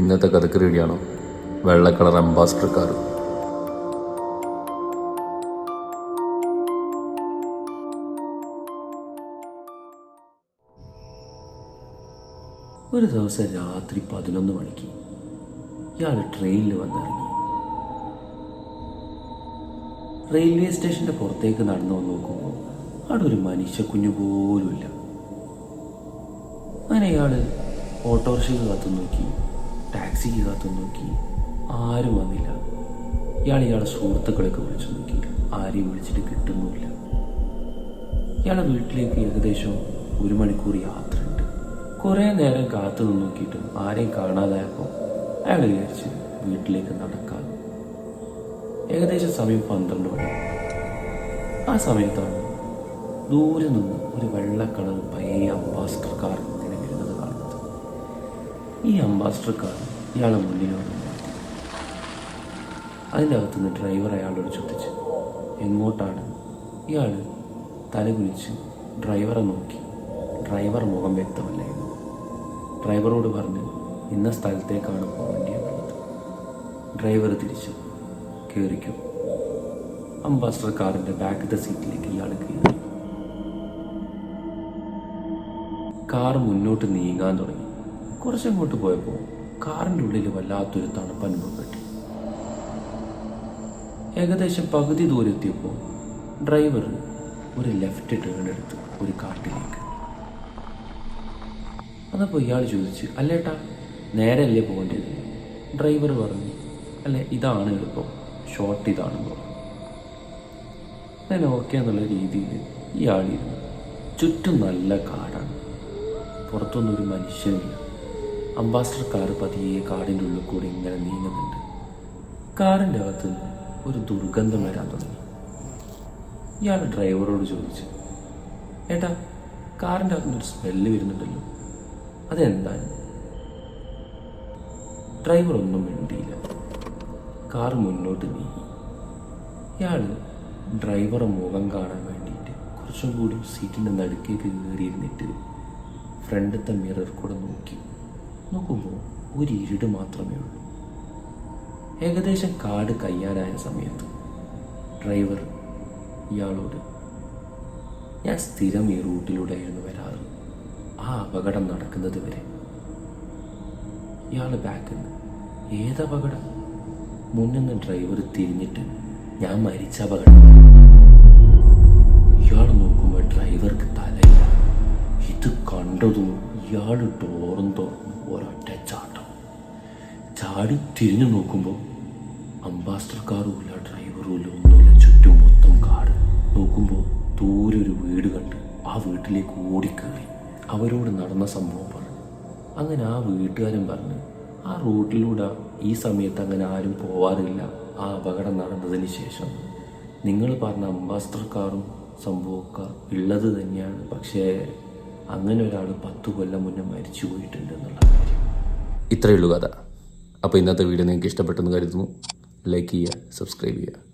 ഇന്നത്തെ കഥക്ക് റെഡിയാണ്? വെള്ള കളർ അംബാസിഡർ കാർ ഒരു ദിവസം രാത്രി പതിനൊന്ന് മണിക്ക് ഇയാൾ ട്രെയിനിൽ വന്നിറങ്ങി. റെയിൽവേ സ്റ്റേഷന്റെ പുറത്തേക്ക് നടന്നു നോക്കുമ്പോൾ അവിടെ ഒരു മനുഷ്യ കുഞ്ഞു പോലുമില്ല. അങ്ങനെ ഇയാൾ ഓട്ടോറിക്ഷയ്ക്ക് കാത്തു നോക്കി ടാക്സിക്ക് കാത്തു നോക്കി. ആരും വന്നില്ല. ഇയാൾ ഇയാളുടെ സുഹൃത്തുക്കളൊക്കെ വിളിച്ചു നോക്കി. ആരെയും വിളിച്ചിട്ട് കിട്ടുന്നുമില്ല. ഇയാളുടെ വീട്ടിലേക്ക് ഏകദേശം ഒരു മണിക്കൂർ യാത്രയുണ്ട്. കുറേ നേരം കാത്തു നിന്ന് നോക്കിയിട്ടും ആരെയും കാണാതായപ്പോൾ അയാൾ വിചാരിച്ച് വീട്ടിലേക്ക് നടക്കാം ഏകദേശം സമയം പന്ത്രണ്ട് മണി. ആ സമയത്താണ് ദൂരെ നിന്ന് ഒരു വെള്ള കളർ പഴയ അംബാസിഡർ കാർ ഈ അംബാസിഡർ കാർ ഇയാളെ നിർത്തി അതിന്റെ അകത്തുനിന്ന് ഡ്രൈവർ അയാളോട് ചോദിച്ചു എങ്ങോട്ടാണ്? ഇയാൾ തലകുനിച്ച് ഡ്രൈവറെ നോക്കി. ഡ്രൈവർ മുഖം വ്യക്തമല്ലായിരുന്നു ഡ്രൈവറോട് പറഞ്ഞ് ഇന്ന സ്ഥലത്തേക്കാണ് പോകേണ്ടിയുള്ളത് ഡ്രൈവർ തിരിച്ചു കയറിക്കും അംബാസിഡർ കാറിന്റെ ബാക്കിലത്തെ സീറ്റിലേക്ക് ഇയാൾ കയറി. കാർ മുന്നോട്ട് നീങ്ങാൻ തുടങ്ങി. കുറച്ചങ്ങോട്ട് പോയപ്പോൾ കാറിന്റെ ഉള്ളിൽ വല്ലാത്തൊരു തണുപ്പ് അനുഭവപ്പെട്ടു ഏകദേശം പകുതി ദൂരം എത്തിയപ്പോൾ ഡ്രൈവർ ഒരു ലെഫ്റ്റ് ടേൺ എടുത്ത് ഒരു കാട്ടിലേക്ക്. അതപ്പോൾ ഇയാൾ ചോദിച്ചു അല്ലേട്ടാ നേരെയല്ലേ പോകേണ്ടത്? ഡ്രൈവർ പറഞ്ഞു അല്ലേ ഇതാണ് എളുപ്പം ഷോർട്ട് ഇതാണെന്ന് പറഞ്ഞു. ഞാൻ ഓക്കെ എന്നുള്ള രീതിയിൽ ഇയാളിരുന്നു. ചുറ്റും നല്ല കാടാണ്. പുറത്തൊന്നും ഒരു മനുഷ്യനില്ല. അംബാസഡർ കാർ പതിയെ കാടിന്റെ ഉള്ളിൽ കൂടി ഇങ്ങനെ നീങ്ങുന്നുണ്ട്. കാറിന്റെ അകത്ത് ഒരു ദുർഗന്ധം വരാൻ തുടങ്ങി. ഇയാൾ ഡ്രൈവറോട് ചോദിച്ചു ഏട്ടാ കാറിന്റെ അകത്തുനിന്ന് ഒരു സ്മെല്ല് വരുന്നുണ്ടല്ലോ. അതെന്താണ്? ഡ്രൈവർ ഒന്നും മിണ്ടിയില്ല. കാർ മുന്നോട്ട് നീങ്ങി. ഇയാൾ ഡ്രൈവറെ മുഖം കാണാൻ വേണ്ടിയിട്ട് കുറച്ചും കൂടി സീറ്റിന്റെ നടുക്കേക്ക് കയറിയിരുന്നിട്ട് ഫ്രണ്ടത്തെ മിറർ കൂടെ നോക്കി. നോക്കുമ്പോൾ ഒരു ഇരുട് മാത്രമേ ഉള്ളൂ. ഏകദേശം കാട് കയ്യാനായ സമയത്ത് ഡ്രൈവർ ഇയാളോട് ഞാൻ സ്ഥിരം ഈ റൂട്ടിലൂടെയായിരുന്നു വരാറ്. ആ അപകടം നടക്കുന്നത് വരെ. ഇയാൾ ബാക്കിൽ നിന്ന് ഏതപകടം മുന്നിൽ നിന്ന് ഡ്രൈവർ തിരിഞ്ഞിട്ട് ഞാൻ മരിച്ച അപകടം. ഇയാൾ നോക്കുമ്പോൾ ഡ്രൈവർക്ക് തലയില്ല. ഇത് കണ്ടതും ഇയാൾ ഡോറും തുറന്ന് ഒരൊറ്റ ചാട്ടം. ചാടി തിരിഞ്ഞു നോക്കുമ്പോൾ അംബാസഡർ കാറുമില്ല ഡ്രൈവറുമില്ല ഒന്നുമില്ല ചുറ്റും മൊത്തം കാട്. നോക്കുമ്പോൾ ദൂരെ ഒരു വീട് കണ്ട് ആ വീട്ടിലേക്ക് ഓടിക്കേറി. അവരോട് നടന്ന സംഭവം പറഞ്ഞു. അങ്ങനെ ആ വീട്ടുകാരൻ പറഞ്ഞ് ആ റൂട്ടിലൂടെ ഈ സമയത്ത് അങ്ങനെ ആരും പോവാറില്ല. ആ അപകടം നടന്നതിന് ശേഷം നിങ്ങൾ പറഞ്ഞ അംബാസിഡർ കാറും സംഭവമൊക്കെ ഉള്ളത് തന്നെയാണ്. പക്ഷേ അങ്ങനെ ഒരാൾ പത്ത് കൊല്ലം മുന്നേ മരിച്ചു പോയിട്ടുണ്ട് എന്നുള്ള കാര്യം ഇത്രയേ ഉള്ളൂ കഥ. അപ്പോൾ ഇന്നത്തെ വീഡിയോ നിങ്ങൾക്ക് ഇഷ്ടപ്പെട്ടെന്ന് കരുതുന്നു. ലൈക്ക് ചെയ്യുക സബ്സ്ക്രൈബ് ചെയ്യുക.